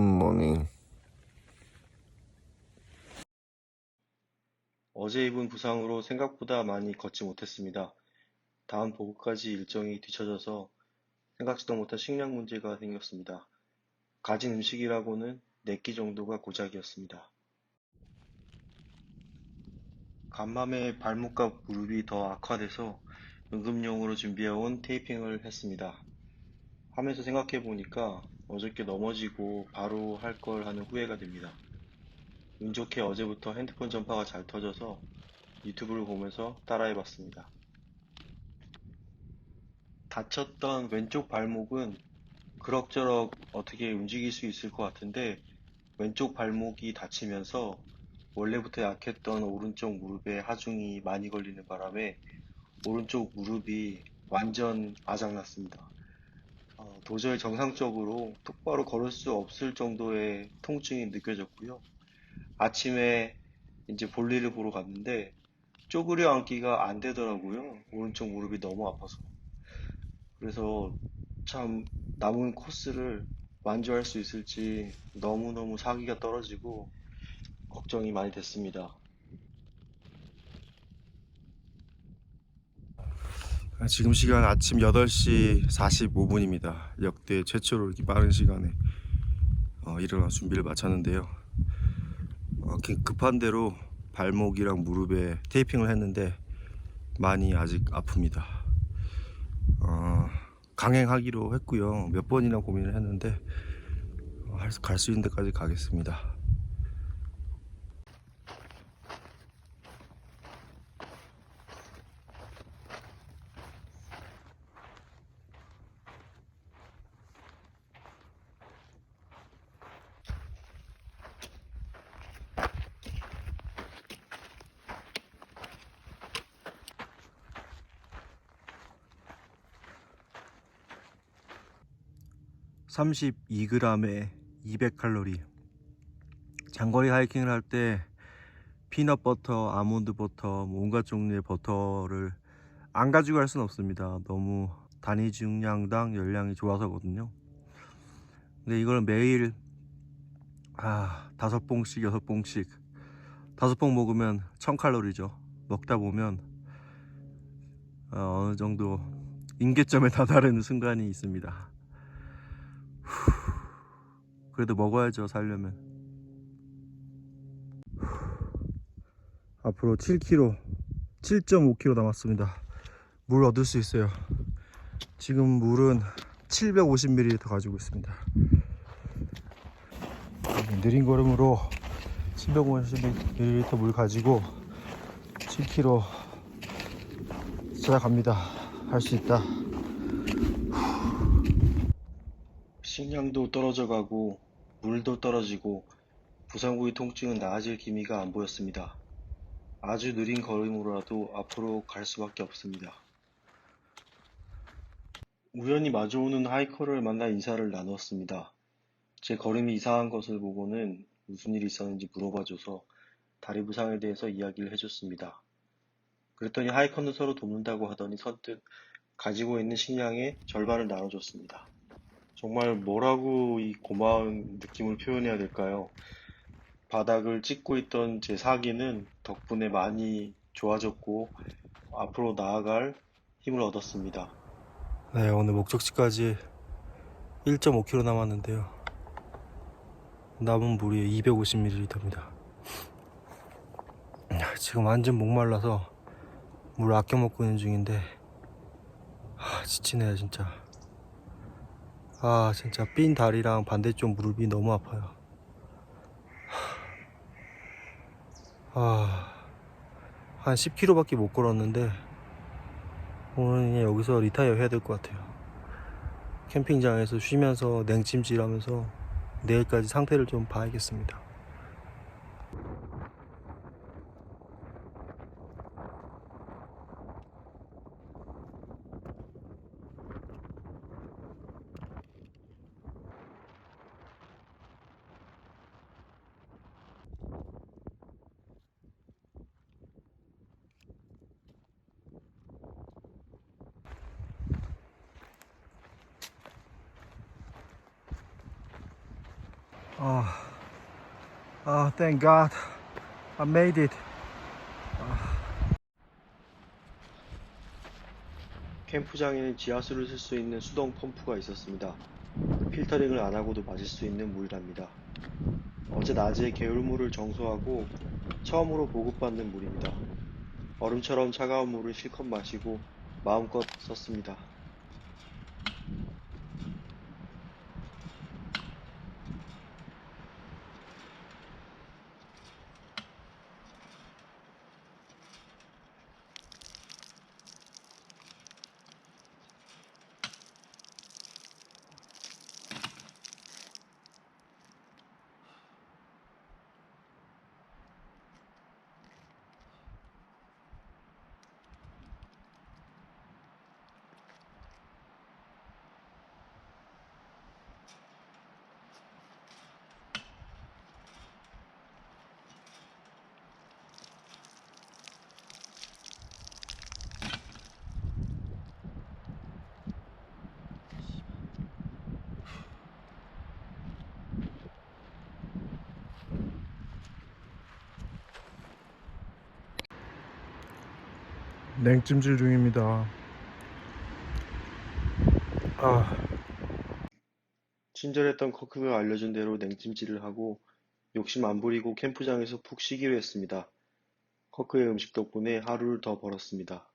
굿모닝. 어제 입은 부상으로 생각보다 많이 걷지 못했습니다. 다음 보고까지 일정이 뒤쳐져서 생각지도 못한 식량 문제가 생겼습니다. 가진 음식이라고는 4끼 정도가 고작이었습니다. 간밤에 발목과 무릎이 더 악화돼서 응급용으로 준비해온 테이핑을 했습니다. 하면서 생각해 보니까 어저께 넘어지고 바로 할 걸 하는 후회가 됩니다. 운 좋게 어제부터 핸드폰 전파가 잘 터져서 유튜브를 보면서 따라해 봤습니다. 다쳤던 왼쪽 발목은 그럭저럭 어떻게 움직일 수 있을 것 같은데 왼쪽 발목이 다치면서 원래부터 약했던 오른쪽 무릎에 하중이 많이 걸리는 바람에 오른쪽 무릎이 완전 아작났습니다. 어, 도저히 정상적으로 똑바로 걸을 수 없을 정도의 통증이 느껴졌고요. 아침에 이제 볼일을 보러 갔는데 쪼그려 앉기가 안 되더라고요. 오른쪽 무릎이 너무 아파서. 그래서 참 남은 코스를 완주할 수 있을지 너무너무 사기가 떨어지고 걱정이 많이 됐습니다. 지금 시간 아침 8시 45분입니다. 역대 최초로 이렇게 빠른 시간에 어, 일어나 준비를 마쳤는데요. 어, 기- 급한 대로 발목이랑 무릎에 테이핑을 했는데 많이 아직 아픕니다. 어, 강행하기로 했고요. 몇 번이나 고민을 했는데 어, 갈수 있는 데까지 가겠습니다. 32g에 200칼로리. 장거리 하이킹을 할 때 피넛 버터, 아몬드 버터, 뭐 온갖 종류의 버터를 안 가지고 갈 수는 없습니다. 너무 단위 중량당 열량이 좋아서거든요. 근데 이걸 매일 아 다섯 봉씩 여섯 봉씩 다섯 봉 먹으면 1000칼로리죠. 먹다 보면 어, 어느 정도 임계점에 다다르는 순간이 있습니다. 그래도 먹어야죠 살려면. 앞으로 7km 7.5km 남았습니다. 물 얻을 수 있어요. 지금 물은 750ml 가지고 있습니다. 느린 걸음으로 750ml 물 가지고 7km 찾아갑니다. 할 수 있다 식량도 떨어져 가고 물도 떨어지고 부상 부위 통증은 나아질 기미가 안 보였습니다. 아주 느린 걸음으로라도 앞으로 갈 수밖에 없습니다. 우연히 마주오는 하이커를 만나 인사를 나누었습니다. 제 걸음이 이상한 것을 보고는 무슨 일이 있었는지 물어봐줘서 다리 부상에 대해서 이야기를 해줬습니다. 그랬더니 하이커는 서로 돕는다고 하더니 선뜻 가지고 있는 식량의 절반을 나눠줬습니다. 정말 뭐라고 이 고마운 느낌을 표현해야 될까요? 바닥을 찍고 있던 제 사기는 덕분에 많이 좋아졌고 앞으로 나아갈 힘을 얻었습니다. 네, 오늘 목적지까지 1.5km 남았는데요. 남은 물이 250ml입니다. 지금 완전 목말라서 물 아껴 먹고 있는 중인데, 아, 지치네요, 진짜. 아, 진짜 삔 다리랑 반대쪽 무릎이 너무 아파요. 아, 한 10km밖에 못 걸었는데, 오늘 그냥 여기서 리타이어 해야 될 것 같아요. 캠핑장에서 쉬면서 냉찜질 하면서 내일까지 상태를 좀 봐야겠습니다. Oh, oh, thank God. I made it. 캠프장에는 지하수를 쓸 수 있는 수동 펌프가 있었습니다. 필터링을 안 하고도 마실 수 있는 물이랍니다. 어제 낮에 개울물을 정수하고 처음으로 보급받는 물입니다. 얼음처럼 차가운 물을 실컷 마시고 마음껏 썼습니다. 냉찜질 중입니다. 아, 친절했던 커크가 알려준 대로 냉찜질을 하고 욕심 안 부리고 캠프장에서 푹 쉬기로 했습니다. 커크의 음식 덕분에 하루를 더 벌었습니다.